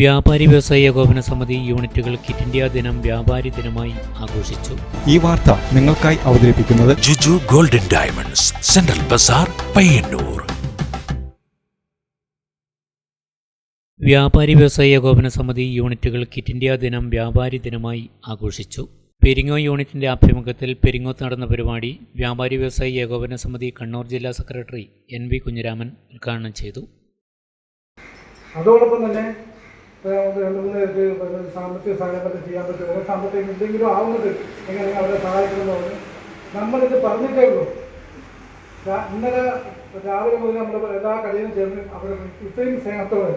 വ്യാപാരി വ്യവസായ ഏകോപന സമിതി യൂണിറ്റുകൾ കിറ്റ് ഇന്ത്യ ദിനം വ്യാപാരി ദിനമായി ആഘോഷിച്ചു. ഈ വാർത്ത നിങ്ങൾക്കായി അവതരിപ്പിക്കുന്നത് Juju golden diamonds central bazaar Payyanur. വ്യാപാരി വ്യവസായ ഏകോപന സമിതി യൂണിറ്റുകൾ കിറ്റ് ഇന്ത്യ ദിനം വ്യാപാരി ദിനമായി ആഘോഷിച്ചു. പെരിങ്ങോ യൂണിറ്റിന്റെ ആഭിമുഖ്യത്തിൽ പെരിങ്ങോത്ത് നടന്ന പരിപാടി വ്യാപാരി വ്യവസായി ഏകോപന സമിതി കണ്ണൂർ ജില്ലാ സെക്രട്ടറി എൻ വി കുഞ്ഞിരാമൻ ഉദ്ഘാടനം ചെയ്തു. അതോടൊപ്പം തന്നെ സാമ്പത്തിക സഹായമൊക്കെ ചെയ്യാൻ പറ്റും. ഓരോ സാമ്പത്തികം എന്തെങ്കിലും ആവുന്നത് എങ്ങനെ അവരെ സഹായിക്കണമെന്ന് പറഞ്ഞു നമ്മളിത് പറഞ്ഞിട്ടേ ഉള്ളൂ. ഇന്നലെ രാവിലെ മുതൽ നമ്മൾ എല്ലാ കടയിലും ചേർന്ന് അവർ ഇത്രയും സ്നേഹത്തോടെ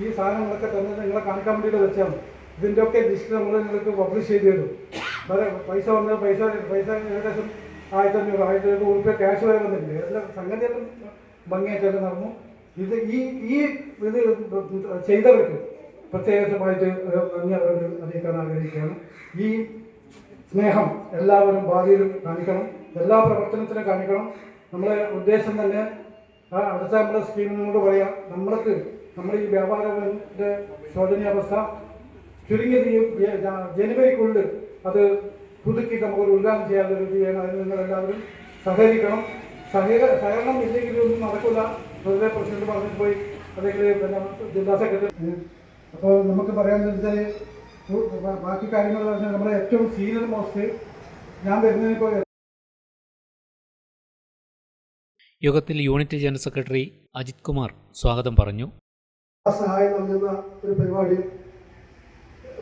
ഈ സാധനങ്ങളൊക്കെ തന്നെ നിങ്ങളെ കാണിക്കാൻ വേണ്ടിയിട്ട് വെച്ചാൽ ഇതിന്റെ ഒക്കെ ലിസ്റ്റ് നമ്മൾ നിങ്ങൾക്ക് പബ്ലിഷ് ചെയ്ത് തരും. പൈസ വന്നത് പൈസ പൈസ ഏകദേശം ആയിരത്തി അഞ്ഞൂറ് ആയിരത്തി അഞ്ഞൂറ് ഉറുപ്പ്യ ക്യാഷ് വരെ വന്നിട്ടില്ല എല്ലാം സംഗതിയെല്ലാം ഭംഗിയായിട്ടൊക്കെ നടന്നു. ഇത് ഈ ഈ ഇത് ചെയ്തവർക്ക് പ്രത്യേകമായിട്ട് നന്ദി അവരോട് അറിയിക്കാൻ ആഗ്രഹിക്കുകയാണ്. ഈ സ്നേഹം എല്ലാവരും ഭാവിയിലും കാണിക്കണം എല്ലാ പ്രവർത്തനത്തിനും കാണിക്കണം. നമ്മളെ ഉദ്ദേശം തന്നെ അടുത്ത നമ്മുടെ സ്കീമിനോട് പറയാം. നമ്മൾക്ക് നമ്മുടെ ഈ വ്യാപാരത്തിന്റെ ശോചനീയാവസ്ഥ ചുരുങ്ങിയത് ഈ ജനുവരിക്കുള്ളിൽ അത് പുതുക്കി നമുക്കൊരു ഉദ്ഘാടനം ചെയ്യാൻ ഒരു ചെയ്യണം അതിന് നിങ്ങളെല്ലാവരും സഹകരിക്കണം. സഹക സഹകരണം ഇല്ലെങ്കിൽ ഒന്നും നടക്കില്ല പ്രസിഡന്റ് പറഞ്ഞിട്ട് പോയി അല്ലെങ്കിൽ ജില്ലാ സെക്രട്ടറി അപ്പോൾ നമുക്ക് പറയാമെന്ന് വെച്ചാൽ ബാക്കി കാര്യങ്ങൾ പറഞ്ഞാൽ നമ്മുടെ ഏറ്റവും സീനിയർ മോസ്റ്റ് ഞാൻ വരുന്നതിനിപ്പോൾ യോഗത്തിൽ unit general secretary Ajith Kumar സ്വാഗതം പറഞ്ഞു. സഹായം നൽകുന്ന ഒരു പരിപാടി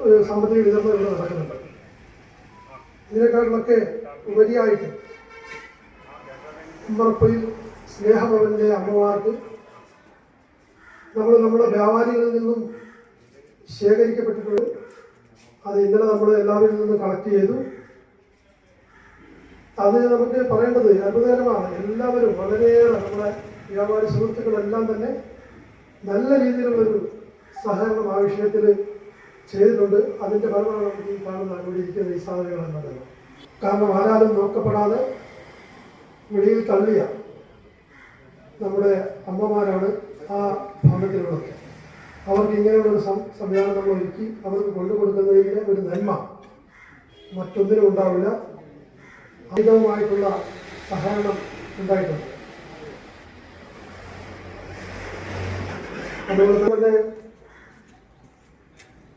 ഒരു സാമ്പത്തിക വിതരണം ഇവിടെ നടക്കുന്നുണ്ട്. ഇതിനേക്കാളൊക്കെ ഉപരിയായിട്ട് ഉമ്മറപ്പൊയിൽ സ്നേഹഭവനിലെ അമ്മമാർക്ക് നമ്മൾ നമ്മുടെ വ്യാപാരികളിൽ നിന്നും ശേഖരിക്കപ്പെട്ടിട്ടുണ്ട്. അത് ഇന്നലെ നമ്മൾ എല്ലാവരിൽ നിന്നും കളക്ട് ചെയ്തു. അത് നമുക്ക് പറയേണ്ടത് അത്ഭുതകരമാണ്. എല്ലാവരും വളരെയേറെ നമ്മുടെ വ്യാപാരി സുഹൃത്തുക്കളെല്ലാം തന്നെ നല്ല രീതിയിലുള്ളൊരു സഹകരണം ആ വിഷയത്തിൽ ചെയ്തിട്ടുണ്ട്. അതിന്റെ ഫലമാണ് നമുക്ക് ഈ കാണുന്ന ഇവിടെ ഇരിക്കുന്ന ഈ സാധനങ്ങളെന്നത് കാരണം ആരാലും നോക്കപ്പെടാതെ വെളിയിൽ തള്ളിയ നമ്മുടെ അമ്മമാരാണ് ആ ഭവനത്തിലുള്ളത് അവർക്ക് ഇങ്ങനെയുള്ളൊരു ഒരു സംവിധാനം നമ്മൾ ഒരുക്കി അവർക്ക് കൊണ്ടുകൊടുക്കുന്നതിന്റെ ഒരു നന്മ മറ്റൊന്നിനും ഉണ്ടാവില്ല. അധികവുമായിട്ടുള്ള സഹകരണം ഉണ്ടായിട്ടുണ്ട്. അതുപോലെ തന്നെ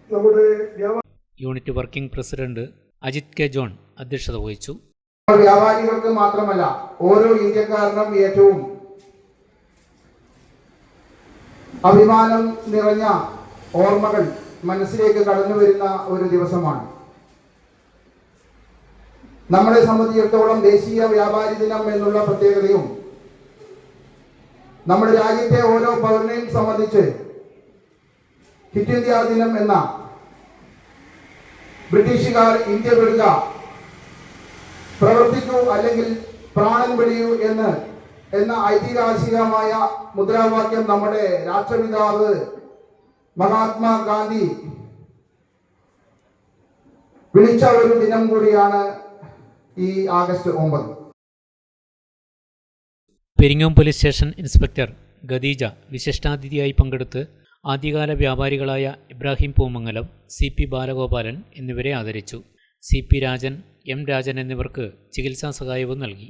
നമ്മുടെ unit working president Ajith K John അധ്യക്ഷത വഹിച്ചു. വ്യാപാരികൾക്ക് മാത്രമല്ല ഓരോ ഇന്ത്യക്കാരനും ഏറ്റവും അഭിമാനം നിറഞ്ഞ ഓർമ്മകൾ മനസ്സിലേക്ക് കടന്നു വരുന്ന ഒരു ദിവസമാണ്. നമ്മളെ സംബന്ധിച്ചിടത്തോളം ദേശീയ വ്യാപാരി ദിനം എന്നുള്ള പ്രത്യേകതയും നമ്മുടെ രാജ്യത്തെ ഓരോ പൗരനെയും സംബന്ധിച്ച് ക്വിറ്റ് ഇന്ത്യ ദിനം എന്ന ബ്രിട്ടീഷുകാർ ഇന്ത്യ വിടുക പ്രവർത്തിക്കൂ അല്ലെങ്കിൽ പ്രാണൻ വെടിയൂ എന്ന് എന്ന ഐതിഹാസികമായ മുദ്രാവാക്യം നമ്മുടെ രാഷ്ട്രപിതാവ് മഹാത്മാഗാന്ധി വിളിച്ച ഒരു ദിനം കൂടിയാണ് ഈ ആഗസ്റ്റ് ഒമ്പത്. Peringome police station inspector Khadeeja വിശിഷ്ടാതിഥിയായി പങ്കെടുത്ത് ആദ്യകാല വ്യാപാരികളായ ഇബ്രാഹിം പൂമംഗലം സി പി ബാലഗോപാലൻ എന്നിവരെ ആദരിച്ചു. C P Rajan M Rajan എന്നിവർക്ക് ചികിത്സാ സഹായവും നൽകി.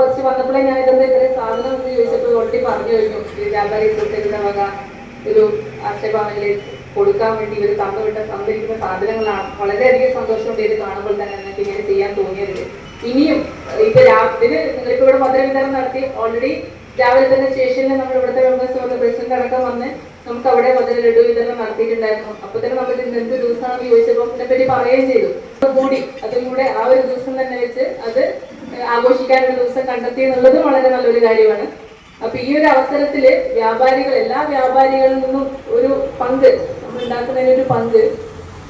ഫസ്റ്റ് വന്നപ്പോഴേ ഞാൻ ഇതെന്താ ഇത്ര സാധനം എന്ന് ചോദിച്ചപ്പോൾ ഓൾറെഡി പറഞ്ഞു കഴിഞ്ഞു. വ്യാപാരി സുഹൃത്തുക്കളുടെ വക ഒരു ആശ്രയഭവനിൽ കൊടുക്കാൻ വേണ്ടി ഇവർ തന്നുവിട്ട സംഭരിക്കുന്ന സാധനങ്ങളാണ്. വളരെയധികം സന്തോഷമുണ്ട് ഇത് കാണുമ്പോൾ തന്നെ നിങ്ങൾക്ക് ഇങ്ങനെ ചെയ്യാൻ തോന്നിയത് ഇനിയും ഇപ്പൊ രാവിലെ നിങ്ങളിപ്പോ ഇവിടെ മധുര വിതരണം നടത്തി ഓൾറെഡി രാവിലെ തന്നെ സ്റ്റേഷനിൽ നമ്മൾ ഇവിടുത്തെ മെമ്പേഴ്സ് പ്രസിഡന്റ് അടക്കം വന്ന് നമുക്ക് അവിടെ മധുര ലഡു വിതരണം നടത്തിയിട്ടുണ്ടായിരുന്നു. അപ്പൊ തന്നെ നമ്മൾ ഇത് എന്ത് ദിവസമാണെന്ന് ചോദിച്ചപ്പോൾ ഇതിനെപ്പറ്റി പറയുകയും ചെയ്തു. കൂടി അതും കൂടെ ആ ഒരു ദിവസം തന്നെ വെച്ച് അത് ആഘോഷിക്കാനുള്ള ദിവസം കണ്ടെത്തി എന്നുള്ളതും വളരെ നല്ലൊരു കാര്യമാണ്. അപ്പൊ ഈ ഒരു അവസരത്തിൽ വ്യാപാരികൾ എല്ലാ വ്യാപാരികളിൽ നിന്നും ഒരു പങ്ക് നമ്മൾ ഉണ്ടാക്കുന്നതിന് ഒരു പങ്ക്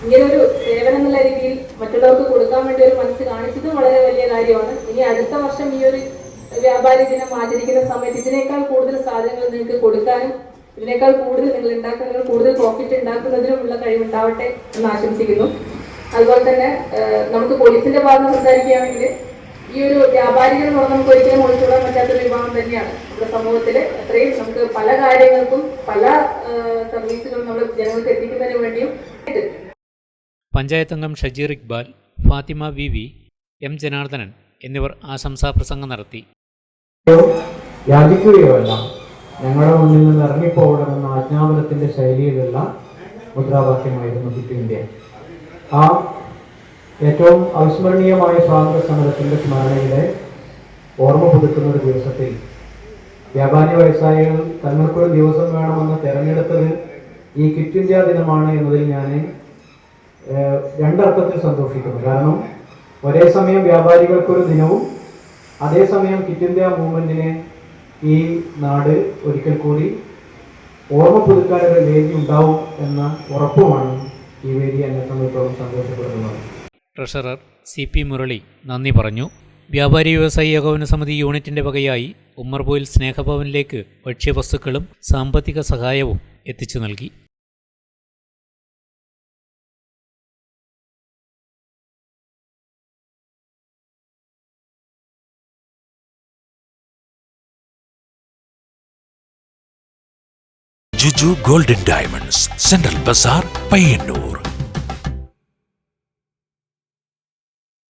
ഇങ്ങനെ ഒരു സേവനം എന്നുള്ള രീതിയിൽ മറ്റുള്ളവർക്ക് കൊടുക്കാൻ വേണ്ടി ഒരു മനസ്സ് കാണിച്ചതും വളരെ വലിയ കാര്യമാണ്. ഇനി അടുത്ത വർഷം ഈ ഒരു വ്യാപാരി ദിനം ആചരിക്കുന്ന സമയത്ത് ഇതിനേക്കാൾ കൂടുതൽ സാധനങ്ങൾ നിങ്ങൾക്ക് കൊടുക്കാനും ഇതിനേക്കാൾ കൂടുതൽ നിങ്ങൾ ഉണ്ടാക്കുന്നതിനും കൂടുതൽ പ്രോഫിറ്റ് ഉണ്ടാക്കുന്നതിനുമുള്ള കഴിവുണ്ടാവട്ടെ എന്ന് ആശംസിക്കുന്നു. അതുപോലെ തന്നെ നമുക്ക് പോലീസിന്റെ ഭാഗം സംസാരിക്കുകയാണെങ്കിൽ ഈ ഒരു വ്യാപാരികൾ എന്ന് പറഞ്ഞാൽ നമുക്ക് ഒരിക്കലും ഒഴിച്ചുകൂടാൻ പറ്റാത്തൊരു വിഭാഗം തന്നെയാണ് നമ്മുടെ സമൂഹത്തിൽ അത്രയും നമുക്ക് പല കാര്യങ്ങൾക്കും പല സർവീസുകളും നമ്മൾ ജനങ്ങൾക്ക് എത്തിക്കുന്നതിന് വേണ്ടിയും പഞ്ചായത്ത് അംഗം Shajeer Iqbal Fathima V V M Janardhanan എന്നിവർ ആശംസാ പ്രസംഗം നടത്തി. യാചിക്കുകയോ അല്ല ഞങ്ങളുടെ മുന്നിൽ നിന്ന് ഇറങ്ങിപ്പോകണമെന്ന ആജ്ഞാപനത്തിന്റെ ശൈലിയിലുള്ള മുദ്രാവാക്യമായിരുന്നു ഫിറ്റ് ഇന്ത്യ. ആ ഏറ്റവും അവിസ്മരണീയമായ സ്വാതന്ത്ര്യ സമരത്തിന്റെ സ്മരണയിലെ ഓർമ്മ പുതുക്കുന്ന ഒരു ദിവസത്തിൽ വ്യാപാരി വ്യവസായികൾ തങ്ങൾക്കൊരു ദിവസം വേണമെന്ന് തെരഞ്ഞെടുത്തത് ഈ കിറ്റ് ഇന്ത്യ ദിനമാണ് എന്നതിൽ ഞാൻ രണ്ടർത്ഥത്തിൽ സന്തോഷിക്കുന്നു. കാരണം ഒരേ സമയം വ്യാപാരികൾക്കൊരു ദിനവും അതേസമയം കിറ്റ് ഇന്ത്യ മൂവ്മെന്റിനെ ഈ നാട് ഒരിക്കൽ കൂടി ഓർമ്മ പുതുക്കാനൊരു വേദി ഉണ്ടാവും എന്ന ഉറപ്പുമാണ് ഈ വേദി എന്നെ സംബന്ധിച്ചോളം സന്തോഷപ്പെടുന്നത് ട്രഷറർ സി പി മുരളി നന്ദി പറഞ്ഞു. വ്യാപാരി വ്യവസായി ഏകോപന സമിതി യൂണിറ്റിന്റെ വകയായി ഉമ്മർപോയിൽ സ്നേഹഭവനിലേക്ക് ഭക്ഷ്യവസ്തുക്കളും സാമ്പത്തിക സഹായവും എത്തിച്ചു നൽകി. Juju golden diamonds central bazaar Payyanur.